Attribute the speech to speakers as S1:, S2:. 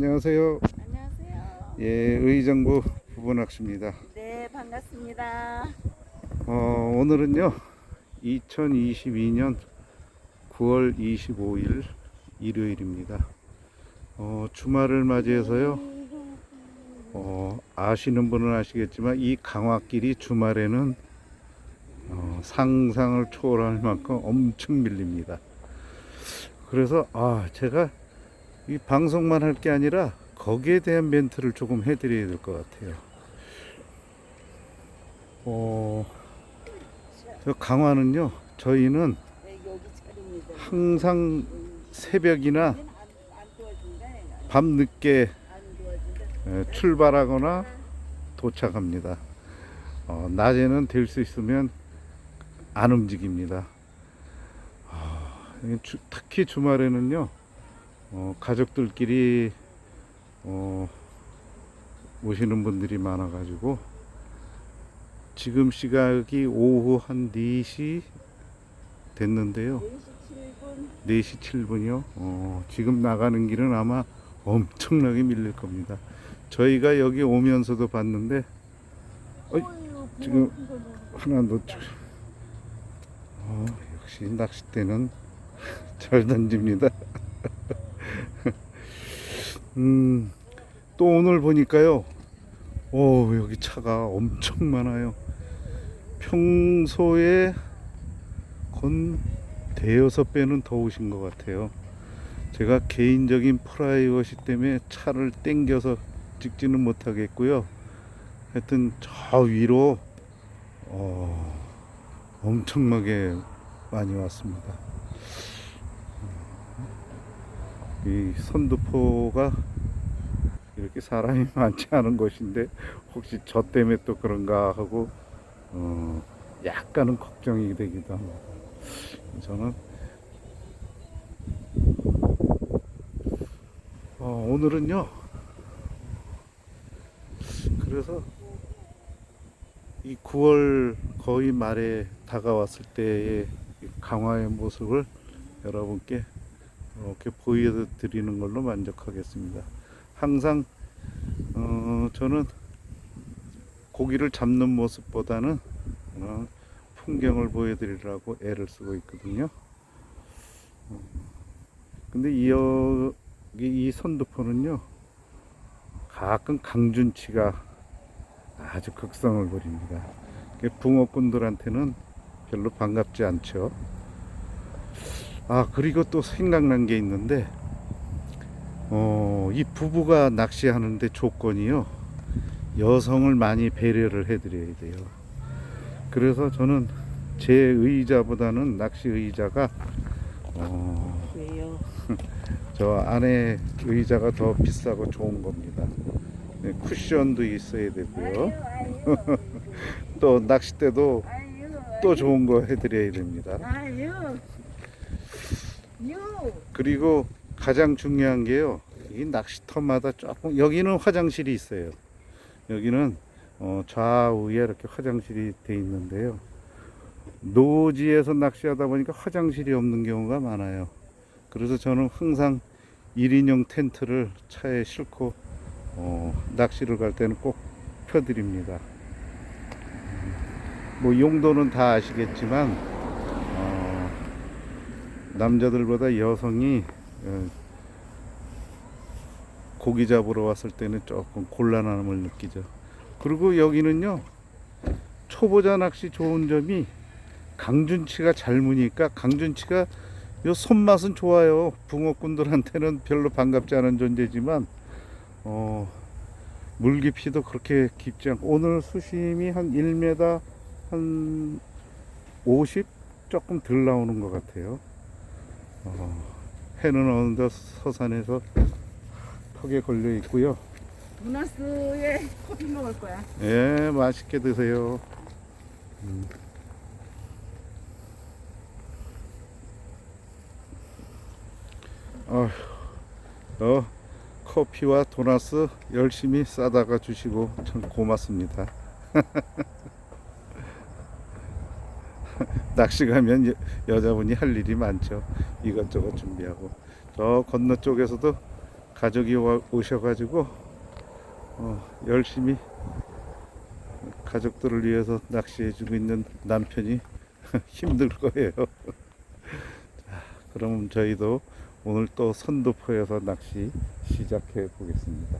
S1: 안녕하세요.
S2: 안녕하세요.
S1: 예, 의정부 부부낚시입니다.
S2: 네, 반갑습니다.
S1: 어, 오늘은요, 2022년 9월 25일 일요일입니다. 어, 주말을 맞이해서요, 어, 아시는 분은 아시겠지만 이 강화길이 주말에는 어, 상상을 초월할 만큼 엄청 밀립니다. 그래서 아 제가 이 방송만 할 게 아니라 거기에 대한 멘트를 조금 해드려야 될 것 같아요. 어, 저 강화는요, 저희는. 항상 새벽이나. 밤 늦게 출발하거나 도착합니다. 어, 낮에는 될 수 있으면 안 움직입니다. 주- 특히 주말에는요, 어, 가족들끼리 어, 오시는 분들이 많아 가지고 지금 시각이 오후 한 4시 됐는데요.
S2: 4시 7분.
S1: 4시 7분 이요. 어, 지금 나가는 길은 아마 엄청나게 밀릴 겁니다. 저희가 여기 오면서도 봤는데 어이, 지금 하나 놓쳐. 어, 역시 낚싯대는 잘 던집니다. 음, 또 오늘 보니까요. 오, 여기 차가 엄청 많아요. 평소에 건 대여섯 배는 더 오신 것 같아요. 제가 개인적인 프라이버시 때문에 차를 땡겨서 찍지는 못하겠고요. 하여튼 저 위로 어, 엄청나게 많이 왔습니다. 이 선두포가 이렇게 사람이 많지 않은 곳인데 혹시 저 때문에 또 그런가 하고 어, 약간은 걱정이 되기도 합니다. 저는 어, 오늘은요. 그래서 이 9월 거의 말에 다가왔을 때의 이 강화의 모습을 여러분께 이렇게 보여드리는 걸로 만족하겠습니다. 항상 어, 저는 고기를 잡는 모습보다는 어, 풍경을 보여드리려고 애를 쓰고 있거든요. 어, 근데 이 여기 이 선두포는요 가끔 강준치가 아주 극성을 부립니다. 붕어꾼들한테는 별로 반갑지 않죠. 아 그리고 또 생각난 게 있는데 어, 이 부부가 낚시하는데 조건이요 여성을 많이 배려를 해드려야 돼요. 그래서 저는 제 의자보다는 낚시 의자가 어,
S2: 왜요?
S1: 저 안에 의자가 더 비싸고 좋은 겁니다. 네, 쿠션도 있어야 되고요. 또 낚싯대도 또 좋은 거 해드려야 됩니다. 그리고 가장 중요한 게요. 이 낚시터마다 조금 여기는 화장실이 있어요. 여기는 어, 좌우에 이렇게 화장실이 돼 있는데요. 노지에서 낚시하다 보니까 화장실이 없는 경우가 많아요. 그래서 저는 항상 1인용 텐트를 차에 싣고 어, 낚시를 갈 때는 꼭 펴드립니다. 음, 뭐 용도는 다 아시겠지만 어, 남자들보다 여성이 어, 고기 잡으러 왔을 때는 조금 곤란함을 느끼죠. 그리고 여기는요 초보자 낚시 좋은 점이 강준치가 잘 무니까 강준치가 요 손맛은 좋아요. 붕어꾼들한테는 별로 반갑지 않은 존재지만 어, 물 깊이도 그렇게 깊지 않고 오늘 수심이 한 1m 한 50 조금 덜 나오는 것 같아요. 어, 해는 어느덧 서산에서 턱에 걸려 있고요.
S2: 문화스에 커피 먹을 거야.
S1: 예, 맛있게 드세요. 음. 어휴, 어, 커피와 도나스 열심히 싸다가 주시고 참 고맙습니다. 낚시 가면 여, 여자분이 할 일이 많죠. 이것저것 준비하고 저 건너 쪽에서도 가족이 와- 오셔가지고 어, 열심히 가족들을 위해서 낚시해주고 있는 남편이 힘들 거예요. 자, 그럼 저희도 오늘 또 선도포에서 낚시 시작해 보겠습니다.